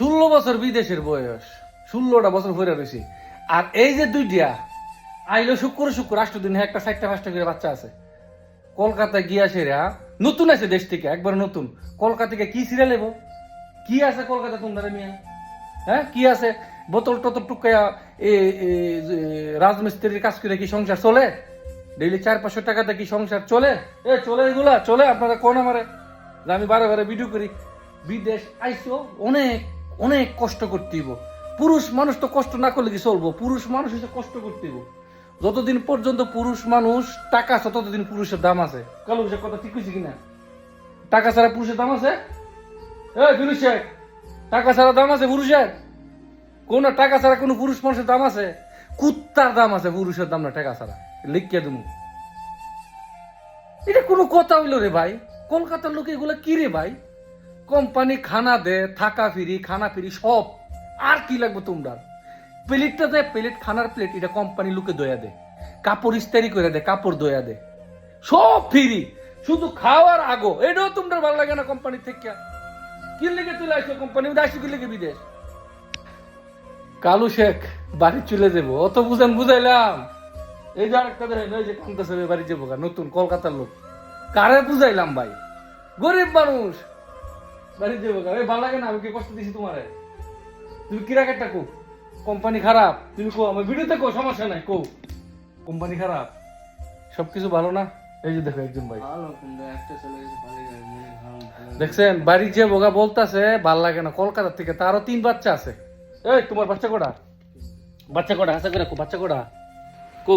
ষোলো বছর বিদেশের বয়স। ষোলোটা বছর ভরে রয়েছে। আর এই যে দুইটা, আইলো শুক্র শুক্র রাষ্ট্র দিন একটা চারটা পাঁচটা করে বাচ্চা আছে। কলকাতায় গিয়া সেরা নতুন আছে দেশ থেকে, একবার নতুন। কলকাতা থেকে কি সিরিয়াল এবো? কি আছে কলকাতা তোমরা মিয়া? হ্যাঁ কি আছে? বোতল টোতল টুকাইয়া রাজমিস্ত্রির কাজ করে কি সংসার চলে? ডেইলি চার পাঁচশো টাকাতে কি সংসার চলে? এ, চলে এগুলা, চলে আপনারা কোন আমারে? আমি বারে বারে ভিডিও করি। বিদেশ আইসো, অনেক অনেক কষ্ট করতে হইব। পুরুষ মানুষ তো কষ্ট না করলে কি চলবো? পুরুষ মানুষ হিসেবে কষ্ট করতে হইব। যতদিন পর্যন্ত পুরুষ মানুষ টাকা আছে, ততদিন পুরুষের দাম আছে। কালো কথা ঠিক হয়েছে কিনা? টাকা ছাড়া পুরুষের দাম আছে? শেখ, টাকা ছাড়া দাম আছে পুরুষের? কোন টাকা ছাড়া কোনো পুরুষ মানুষের দাম আছে? কুত্তার দাম আছে পুরুষের দাম না টাকা ছাড়া। লিখিয়া তুমি এটা কোনো কথা হইল রে ভাই। কলকাতার লোক এগুলো কি রে ভাই? কোম্পানি খানা দে, থাকা ফিরি, খানা ফিরি, সব। আর কি লাগবে তোমরা? প্লেটটা দে প্লেট, খানার প্লেট, এটা কোম্পানি লোকে দয়া দে। কাপড় ইস্তারি করে দে, কাপড় দয়া দে। সব ফিরি। শুধু খাওয়ার আগো। এটাও তোমরা ভালো লাগে না কোম্পানি থেকে। কি লেগে চলে আসছো কোম্পানি? আসছো কি লেগে বিদেশ? কালু শেখ, বাড়ি চলে যাব। অত বুঝান বুঝাইলাম। এই যে আরেকটা এই যে কান্তাছে বাড়ি যাব নতুন কলকাতার লোক। কারে বুঝাইলাম ভাই? গরিব মানুষ। বাড়ি যাব। এই ভালো লাগে না আমি কি কষ্ট দিছি তোমারে? তুমি কি রাখেরটা কো কোম্পানি খারাপ। তুমি কো আমার ভিডিওতে কো সমস্যা নাই কো কোম্পানি খারাপ। সবকিছু ভালো না? এই যে দেখো একজন ভাই। দেখছেন বাড়ি যে বোগা বলতাছে ভালো লাগে না। কলকাতা থেকে তারও তিন বাচ্চা আছে। এই তোমার বাচ্চা কোটা? বাচ্চা কোটা? হাসা করে কো বাচ্চা কোটা? কো।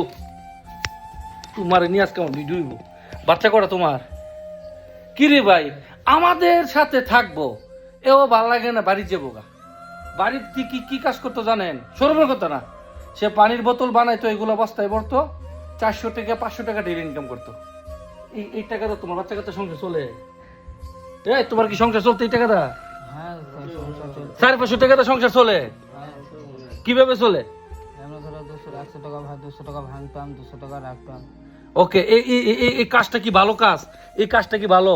তোমার নিয়ে আজকে আমার ভিডিও বাচ্চা কোটা তোমার? কি রে ভাই? আমাদের সাথে থাকব। এও ভালো লাগে না বাড়ি যে বোগা বাড়ির কি কি কি কাজ করতো জানেন? সরবের কথা না। সে পানির বোতল বানাইতো এগুলো বস্তায় ভরতো চারশো টাকা পাঁচশো টাকা ডেলি ইনকাম করতো। এই এই টাকা তো তোমার বাচ্চা কাচ্চা সংসার চলে? এই তোমার কি সংসার চলতে এই টাকাটা? হ্যাঁ সংসার পাঁচশো টাকাটা সংসার চলে। হ্যাঁ কীভাবে চলে? ওকে এই কাজটা কি ভালো কাজ? এই কাজটা কি ভালো?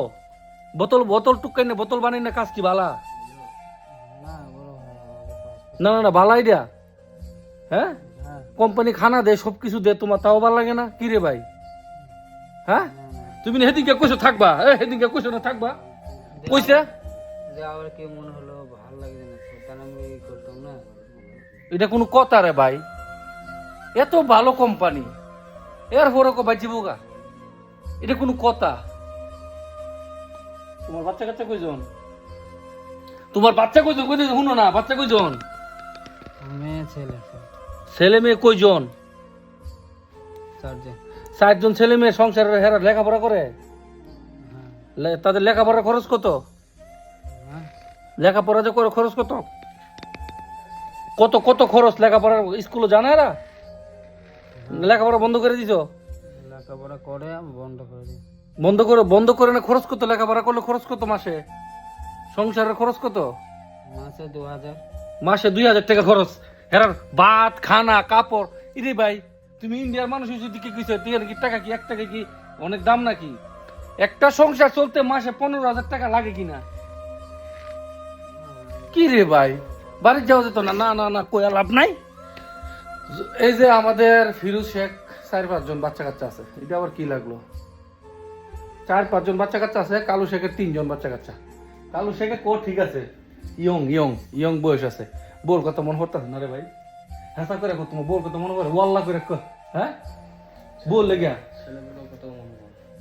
বোতল বোতল টুকাই না বোতল বানাই না, কাজ কি বালা? না না না না দিয়া। হ্যাঁ? কোম্পানি খানা দে, সব কিছু দে, তোমার তাও ভালো লাগে না? কি রে ভাই? হ্যাঁ। তুমি সেদিনকে কইছো থাকবা। এ, সেদিনকে কইছো না থাকবা? কইছে? যে কি মনে হলো ভালো লাগে না আমি করতাম না এটা কোনো কথা রে ভাই। এত ভালো কোম্পানি। এর পরে কো বাজি বোগা এটা কোনো কথা। তোমার বাচ্চা কাচ্চা কইজন তোমার বাচ্চা কইজন কই শুনো না বাচ্চা কইজন মেয়ে ছেলে। ছেলে মেয়ে কইজন চারজন। চারজন ছেলে মেয়ে সংসারের হেরা লেখাপড়া করে? হ্যাঁ। তাদের লেখাপড়ার খরচ কত? হ্যাঁ। লেখাপড়া যে করে খরচ কত? কত কত খরচ লেখাপড়ার স্কুলে জানে এরা? লেখাপড়া বন্ধ করে দিছো? লেখাপড়া করে বন্ধ করে দিই বন্ধ করে বন্ধ করে না খরচ কত? লেখাপড়া করলে খরচ কত মাসে? সংসারের খরচ কত? মাসে দু হাজার। মাসে দুই হাজার টাকা খরচ। হেরার ভাত খানা কাপড় ইরে ভাই তুমি ইন্ডিয়ার মানুষ যদি কি কইছো তুই কি টাকা কি এক টাকা কি অনেক দাম নাকি? একটা সংসার চলতে মাসে পনেরো হাজার টাকা লাগে কিনা? কি রে ভাই বাড়ির যাওয়া যেত না না না না কইয়া লাভ নাই? এই যে আমাদের ফিরুজ শেখ চার পাঁচজন বাচ্চা কাচ্চা আছে এটা আবার কি লাগল? চার, পাঁচজন বাচ্চা কাচ্চা আছে, কালু শেখের তিনজন বাচ্চা কাচ্চা। কালু শেখের কো ঠিক আছে। ইয়ং ইয়ং ইয়ং বয়স আছে। বোর কথা মনে করতেছে না রে ভাই। হাসা করে তোমার বোর কথা মনে করে ওয়াল্লা করে হ্যাঁ? হয়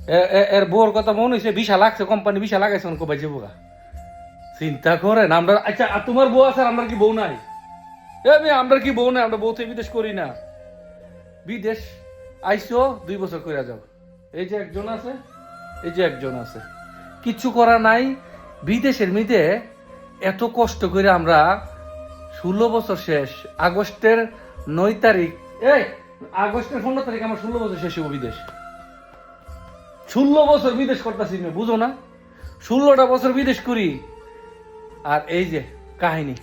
এ- এ- এর বোর কথা মনে হয়েছে বিশা লাগছে, কোম্পানি বিশা লাগাইছে, অনেক ভাই যাব। চিন্তা করেন আমরা আচ্ছা আর তোমার বউ আছে আমরা কি বউ নাই? এ আমরা কি বউ নাই? আমরা বউ থেকে বিদেশ করি না। বিদেশ আইসো, দুই বছর করে যাও। এই যে একজন আছে এই যে একজন আছে। কিছু করা নাই, বিদেশের মিদে এত কষ্ট করে আমরা ষোলো বছর শেষ, আগস্টের নয় তারিখ, এই, আগস্টের পনেরো তারিখ আমার ষোলো বছর শেষ হব বিদেশ। ষোলো বছর বিদেশ করতেছি বুঝো না? ষোলোটা বছর বিদেশ করি। আর এই যে কাহিনী।